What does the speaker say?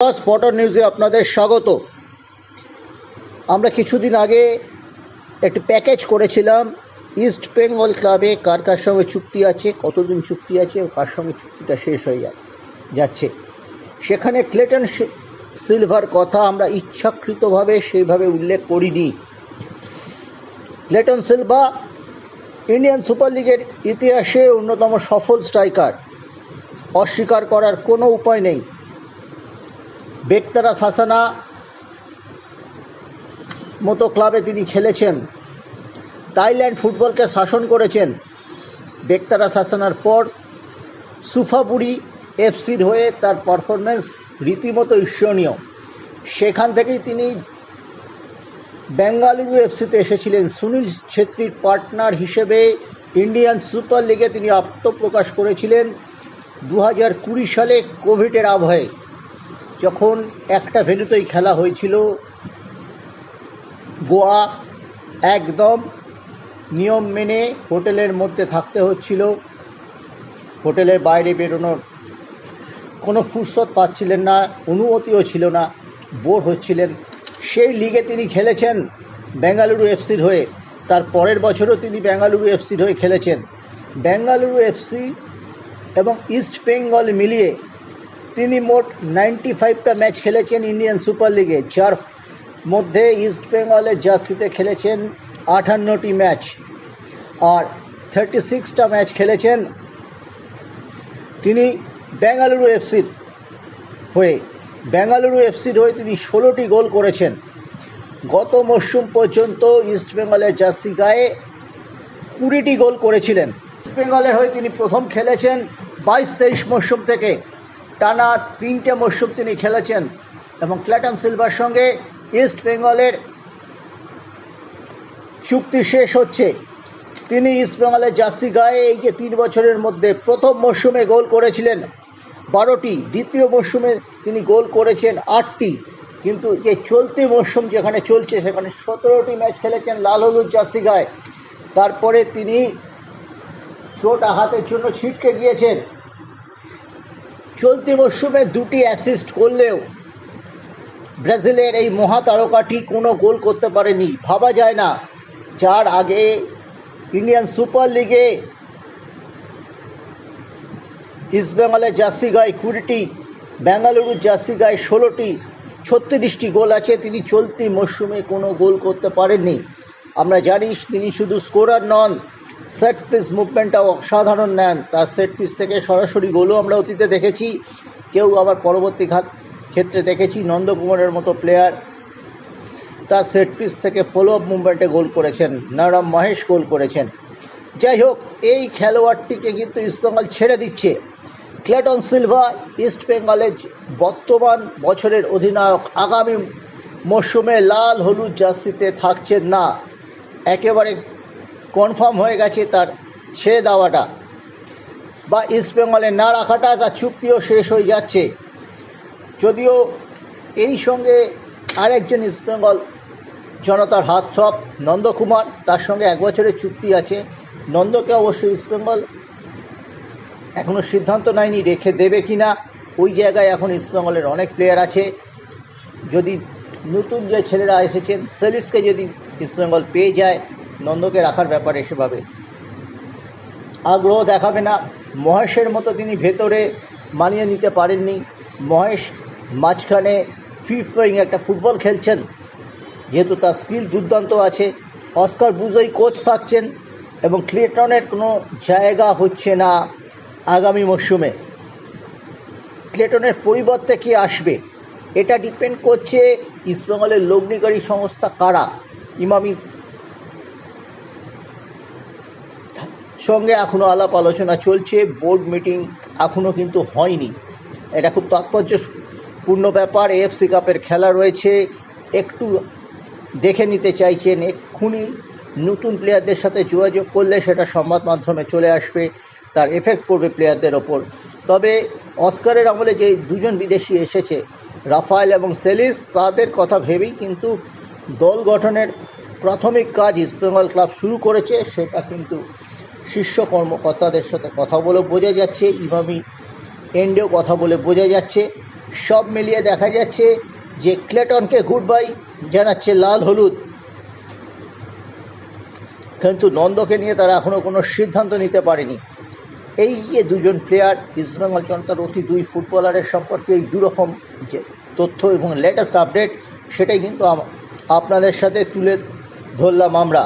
Spotter নিউজে আপনাদের স্বাগত। আমরা কিছুদিন আগে একটি প্যাকেজ করেছিলাম। ইস্ট বেঙ্গল ক্লাবে কার কার সঙ্গে চুক্তি আছে, কতদিন চুক্তি আছে কার সঙ্গে চুক্তিটা শেষ হয়ে যাচ্ছে সেখানে ক্লেটন সিলভার কথা আমরা ইচ্ছাকৃতভাবে সেইভাবে উল্লেখ করিনি। ক্লেটন সিলভা ইন্ডিয়ান সুপার লিগের ইতিহাসে অন্যতম সফল স্ট্রাইকার অস্বীকার করার কোনো উপায় নেই। বেক্তারা সাসানা মতো ক্লাবে তিনি খেলেছেন। থাইল্যান্ড ফুটবলকে শাসন করেছেন। বেক্তারা সাসানার পর সুফাপুরি এফসির হয়ে তার পারফরমেন্স রীতিমতো ঈর্ষণীয়। সেখান থেকেই তিনি বেঙ্গালুরু এফসিতে এসেছিলেন। সুনীল ছেত্রীর পার্টনার হিসেবে ইন্ডিয়ান সুপার লিগে তিনি আত্মপ্রকাশ করেছিলেন। দু হাজার কুড়ি সালে কোভিডের আবহে। যখন একটা ভেন্যুতেই খেলা হয়েছিল, গোয়া একদম নিয়ম মেনে হোটেলের মধ্যে থাকতে হচ্ছিল। হোটেলের বাইরে বেরোনোর কোনো ফুরসত পাচ্ছিলেন না, অনুমতিও ছিল না, বোর হচ্ছিলেন। সেই লিগে তিনি খেলেছেন বেঙ্গালুরু এফসির হয়ে। তার পরের বছরও তিনি বেঙ্গালুরু এফসির হয়ে খেলেছেন। বেঙ্গালুরু এফসি এবং ইস্ট বেঙ্গল মিলিয়ে তিনি মোট নাইনটি ফাইভটা ম্যাচ খেলেছেন ইন্ডিয়ান সুপার লিগে যার মধ্যে ইস্ট বেঙ্গলের জার্সিতে খেলেছেন আটান্নটি ম্যাচ আর থার্টি সিক্সটা ম্যাচ খেলেছেন তিনি বেঙ্গালুরু এফসির হয়ে। বেঙ্গালুরু এফসির হয়ে তিনি ষোলোটি গোল করেছেন। গত মরশুম পর্যন্ত ইস্ট বেঙ্গলের জার্সি গায়ে কুড়িটি গোল করেছিলেন। ইস্ট বেঙ্গলের হয়ে তিনি প্রথম খেলেছেন বাইশ তেইশ মরশুম থেকে। টানা তিনটে মরশুম তিনি খেলেছেন এবং ক্ল্যাটন সিলভার সঙ্গে ইস্ট বেঙ্গলের চুক্তি শেষ হচ্ছে। তিনি ইস্ট বেঙ্গলের জার্সি গায়ে এই যে তিন বছরের মধ্যে প্রথম মরশুমে গোল করেছিলেন, বারোটি, দ্বিতীয় মরশুমে তিনি গোল করেছেন আটটি। কিন্তু যে চলতি মরশুম যেখানে চলছে, সেখানে সতেরোটি ম্যাচ খেলেছেন লাল হলুদ জার্সি গায়ে। তারপরে তিনি চোট আঘাতের জন্য ছিটকে গিয়েছেন। চলতি মরশুমে দুটি অ্যাসিস্ট করলেও ব্রাজিলের এই মহাতারকাটি কোনো গোল করতে পারেনি। ভাবা যায় না যার আগে ইন্ডিয়ান সুপার লিগে ইস্ট বেঙ্গলের জার্সি গায়ে কুড়িটি, বেঙ্গালুরুর জার্সি গায়ে ষোলোটি, ছত্রিশটি গোল আছে, তিনি চলতি মরশুমে কোনো গোল করতে পারেননি। আমরা জানি তিনি শুধু স্কোরার নন সেট পিস মুভমেন্টটাও অসাধারণ নেন তার সেট পিস থেকে সরাসরি গোলও আমরা অতীতে দেখেছি। কেউ আবার পরবর্তী ঘাত ক্ষেত্রে দেখেছি, নন্দকুমারের মতো প্লেয়ার তার সেট পিস থেকে ফলো আপ মুভমেন্টে গোল করেছেন, নারাম মহেশ গোল করেছেন। যাই হোক, এই খেলোয়াড়টিকে কিন্তু ইস্টবেঙ্গল ছেড়ে দিচ্ছে। ক্লেটন সিলভা ইস্ট বেঙ্গলের বর্তমান বছরের অধিনায়ক। আগামী মরশুমে লাল হলুদ জার্সিতে থাকছেন না। একেবারে কনফার্ম হয়ে গেছে তার ছেড়ে দেওয়াটা। বা ইস্ট বেঙ্গলে না রাখাটা, তার চুক্তিও শেষ হয়ে যাচ্ছে। যদিও এই সঙ্গে আরেকজন ইস্টবেঙ্গল জনতার হাত সব, নন্দকুমার, তার সঙ্গে এক বছরের চুক্তি আছে। নন্দকে অবশ্যই ইস্টবেঙ্গল এখনও সিদ্ধান্ত নেয়নি রেখে দেবে কি না ওই জায়গায় এখন ইস্টবেঙ্গলের অনেক প্লেয়ার আছে। যদি নতুন যে ছেলেরা এসেছেন, সেলিসকে যদি ইস্টবেঙ্গল পেয়ে যায় নন্দকে রাখার ব্যাপারে সেভাবে আগ্রহ দেখাবে না। মহেশের মতো তিনি ভেতরে মানিয়ে নিতে পারেননি। মহেশ মাঝখানে ফ্রি ফ্লোয়িং একটা ফুটবল খেলছেন। যেহেতু তার স্কিল দুর্দান্ত আছে। অস্কার বুজোই কোচ থাকছেন এবং ক্লেটনের কোনো জায়গা হচ্ছে না আগামী মরশুমে। ক্লেটনের পরিবর্তে কি আসবে? এটা ডিপেন্ড করছে ইস্টবেঙ্গলের লগ্নিকারী সংস্থা কারা? ইমামি সঙ্গে এখনও আলাপ আলোচনা চলছে বোর্ড মিটিং এখনও কিন্তু হয়নি। এটা খুব তাৎপর্যপূর্ণ ব্যাপার এএফসি কাপের খেলা রয়েছে। একটু দেখে নিতে চাইছেন, এক্ষুনি নতুন প্লেয়ারদের সাথে যোগাযোগ করলে সেটা সংবাদ মাধ্যমে চলে আসবে, তার এফেক্ট পড়বে প্লেয়ারদের ওপর। তবে অস্কারের আমলে যে দুজন বিদেশি এসেছে, রাফায়েল এবং সেলিস, তাদের কথা ভেবেই কিন্তু দল গঠনের প্রাথমিক কাজ ইস্টবেঙ্গল ক্লাব শুরু করেছে, সেটা কিন্তু শীর্ষ কর্মকর্তাদের সাথে কথা বলে বোঝা যাচ্ছে, ইমামি এন্ডেও কথা বলে বোঝা যাচ্ছে। সব মিলিয়ে দেখা যাচ্ছে যে ক্লেটনকে গুড বাই জানাচ্ছে লাল হলুদ। কিন্তু নন্দকে নিয়ে তারা এখনও কোনো সিদ্ধান্ত নিতে পারেনি। এই যে দুজন প্লেয়ার ইস্টবেঙ্গল জনতার অতি দুই ফুটবলারের সম্পর্কে এই দুরকম যে তথ্য এবং লেটেস্ট আপডেট সেটাই কিন্তু আপনাদের সাথে তুলে ধরলাম আমরা।